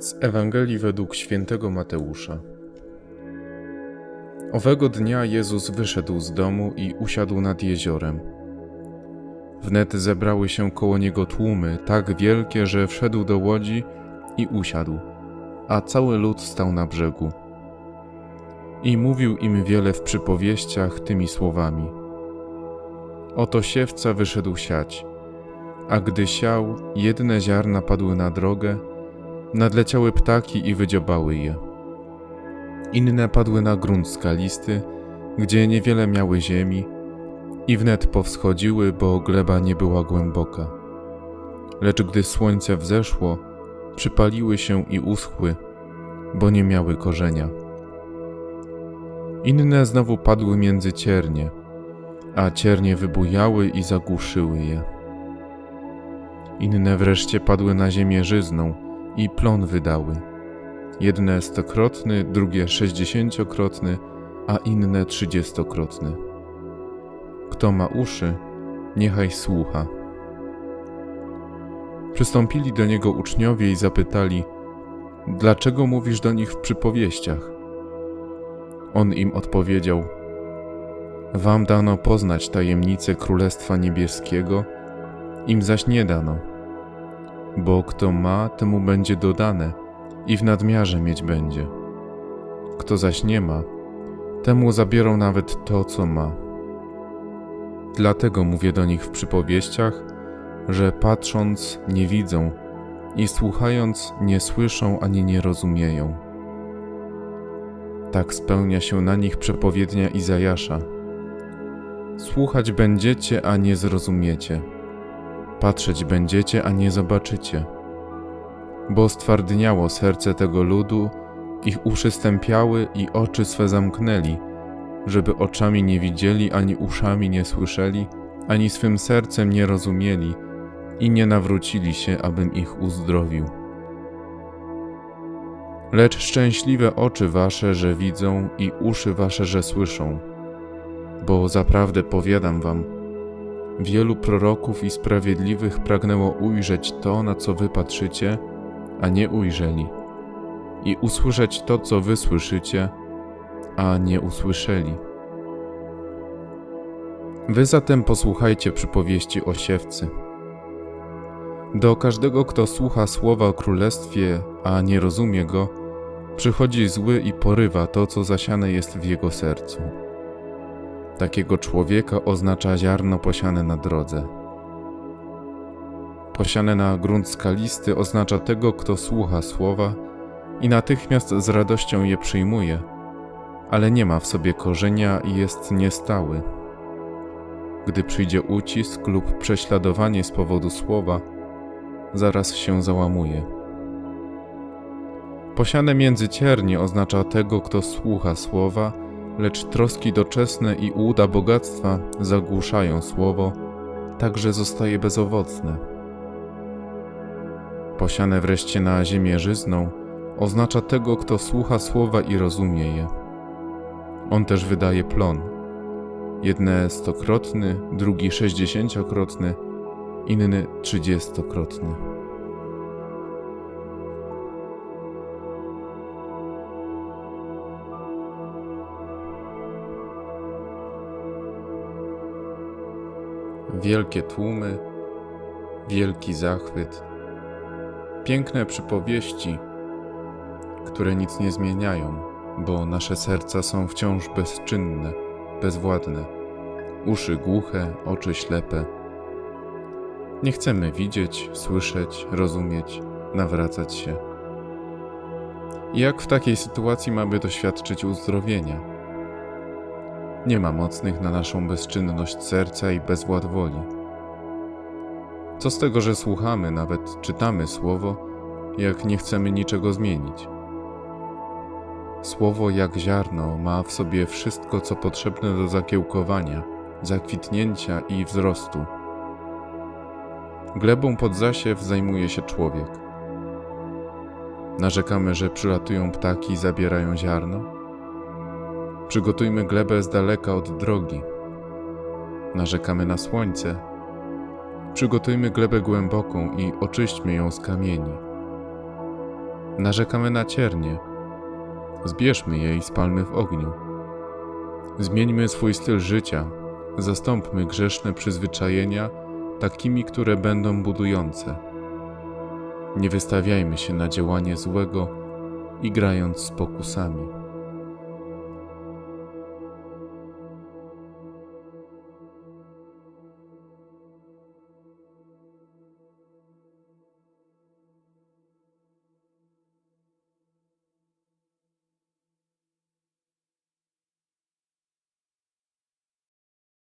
Z Ewangelii według świętego Mateusza. Owego dnia Jezus wyszedł z domu i usiadł nad jeziorem. Wnet zebrały się koło niego tłumy, tak wielkie, że wszedł do łodzi i usiadł, a cały lud stał na brzegu. I mówił im wiele w przypowieściach tymi słowami. Oto siewca wyszedł siać, a gdy siał, jedne ziarna padły na drogę, Nadleciały ptaki i wydziobały je. Inne padły na grunt skalisty, gdzie niewiele miały ziemi, i wnet powschodziły, bo gleba nie była głęboka. Lecz gdy słońce wzeszło, przypaliły się i uschły, bo nie miały korzenia. Inne znowu padły między ciernie, a ciernie wybujały i zagłuszyły je. Inne wreszcie padły na ziemię żyzną, i plon wydały. Jedne stokrotny, drugie sześćdziesięciokrotny, a inne trzydziestokrotny. Kto ma uszy, niechaj słucha. Przystąpili do niego uczniowie i zapytali: Dlaczego mówisz do nich w przypowieściach? On im odpowiedział: Wam dano poznać tajemnicę Królestwa Niebieskiego, im zaś nie dano bo kto ma, temu będzie dodane i w nadmiarze mieć będzie. Kto zaś nie ma, temu zabierą nawet to, co ma. Dlatego mówię do nich w przypowieściach, że patrząc nie widzą i słuchając nie słyszą ani nie rozumieją. Tak spełnia się na nich przepowiednia Izajasza. Słuchać będziecie, a nie zrozumiecie Patrzeć będziecie, a nie zobaczycie. Bo stwardniało serce tego ludu, ich uszy stępiały i oczy swe zamknęli, żeby oczami nie widzieli, ani uszami nie słyszeli, ani swym sercem nie rozumieli i nie nawrócili się, abym ich uzdrowił. Lecz szczęśliwe oczy wasze, że widzą, i uszy wasze, że słyszą. Bo zaprawdę powiadam wam, Wielu proroków i sprawiedliwych pragnęło ujrzeć to, na co wy patrzycie, a nie ujrzeli, i usłyszeć to, co wy słyszycie, a nie usłyszeli. Wy zatem posłuchajcie przypowieści o siewcy. Do każdego, kto słucha słowa o królestwie, a nie rozumie go, przychodzi zły i porywa to, co zasiane jest w jego sercu. Takiego człowieka oznacza ziarno posiane na drodze. Posiane na grunt skalisty oznacza tego, kto słucha słowa i natychmiast z radością je przyjmuje, ale nie ma w sobie korzenia i jest niestały. Gdy przyjdzie ucisk lub prześladowanie z powodu słowa, zaraz się załamuje. Posiane między ciernie oznacza tego, kto słucha słowa lecz troski doczesne i ułuda bogactwa zagłuszają słowo, tak że zostaje bezowocne. Posiane wreszcie na ziemię żyzną oznacza tego, kto słucha słowa i rozumie je. On też wydaje plon. Jedne stokrotny, drugi sześćdziesięciokrotny, inny trzydziestokrotny. Wielkie tłumy, wielki zachwyt, piękne przypowieści, które nic nie zmieniają, bo nasze serca są wciąż bezczynne, bezwładne, uszy głuche, oczy ślepe. Nie chcemy widzieć, słyszeć, rozumieć, nawracać się. I jak w takiej sytuacji mamy doświadczyć uzdrowienia? Nie ma mocnych na naszą bezczynność serca i bezwład woli. Co z tego, że słuchamy, nawet czytamy słowo, jak nie chcemy niczego zmienić? Słowo jak ziarno ma w sobie wszystko, co potrzebne do zakiełkowania, zakwitnięcia i wzrostu. Glebą pod zasiew zajmuje się człowiek. Narzekamy, że przylatują ptaki i zabierają ziarno Przygotujmy glebę z daleka od drogi. Narzekamy na słońce. Przygotujmy glebę głęboką i oczyśćmy ją z kamieni. Narzekamy na ciernie. Zbierzmy je i spalmy w ogniu. Zmieńmy swój styl życia, zastąpmy grzeszne przyzwyczajenia takimi, które będą budujące. Nie wystawiajmy się na działanie złego, igrając z pokusami.